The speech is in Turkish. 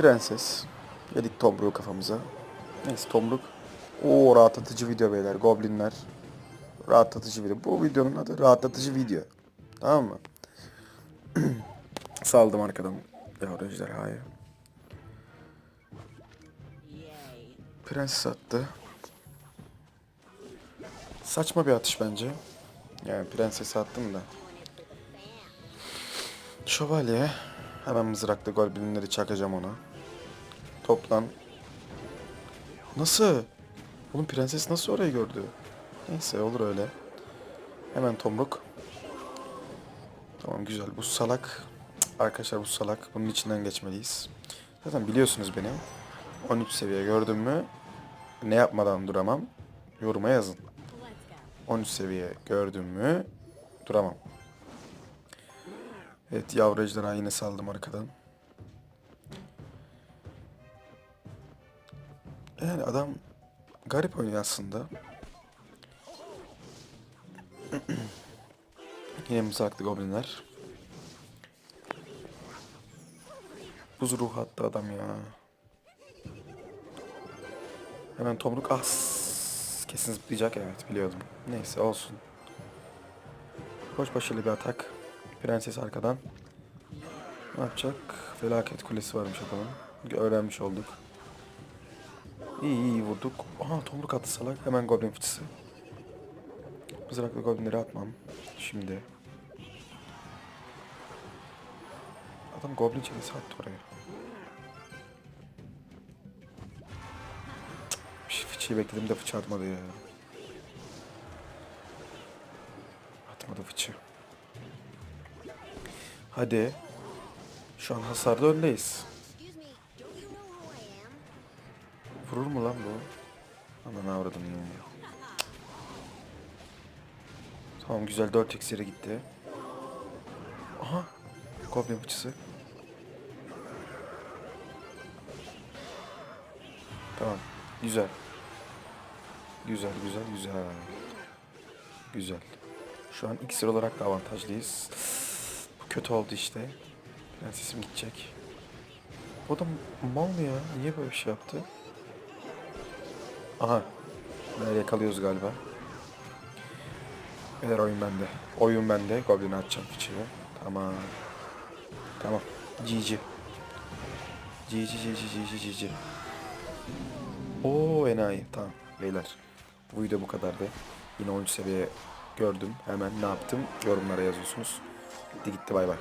Prenses. Yedik tomruğu kafamıza. Neyse tomruk. Oo rahatlatıcı video beyler. Goblinler. Rahatlatıcı video. Bu videonun adı rahatlatıcı video. Tamam mı? Saldım arkadan yavru ejderhayı. Prenses attı. Saçma bir atış bence. Yani prensesi attım da. Şövalye. Hemen mızrakla goblinleri çakacağım ona. Toplan. Nasıl? Oğlum prenses nasıl orayı gördü? Neyse olur öyle. Hemen tomruk. Tamam güzel. Bu salak. Arkadaşlar bu salak. Bunun içinden geçmeliyiz. Zaten biliyorsunuz beni. 13 seviye gördüm mü ne yapmadan duramam. Yoruma yazın. 13 seviye gördüm mü duramam. Evet yavru ejderha yine saldım arkadan. Yani adam garip oynuyor aslında. Yine mızraklı goblinler. Buz ruhu attı adam ya. Hemen tomruk as. Kesin zıplayacak evet biliyordum. Neyse olsun. Koş başarılı bir atak. Prenses arkadan. Ne yapacak? Felaket kulesi varmış adamın. Öğrenmiş olduk. İyi iyi vurduk. Aha tomruk attı salak. Hemen goblin fıçısı. Mızraklı goblinleri atmam. Şimdi. Adam goblin çenesi attı oraya. Cık, Fıçıyı bekledim de fıçı atmadı ya. Atmadı fıçı. Hadi. Şu an hasarda öndeyiz. Vurur mu lan bu? Aman avradım ya. Tamam güzel 4 iksiri gitti. Aha. Goblin fıçısı. Tamam. Güzel. Güzel güzel güzel. Güzel. Şu an iksir olarak da avantajlıyız. Bu kötü oldu işte. Prensesim gidecek. Bu adam mal mı ya? Niye böyle bir şey yaptı? Aha. Beyler yakalıyoruz galiba. Beyler oyun bende. Oyun bende. Goblin'i atacağım fıçıyı. Tamam. Tamam. GG. GG GG GG GG. Oo enayi. Tamam beyler. Bu video bu kadardı. Yine 13 seviye gördüm. Hemen ne yaptım? Yorumlara yazıyorsunuz. Gitti gitti bay bay.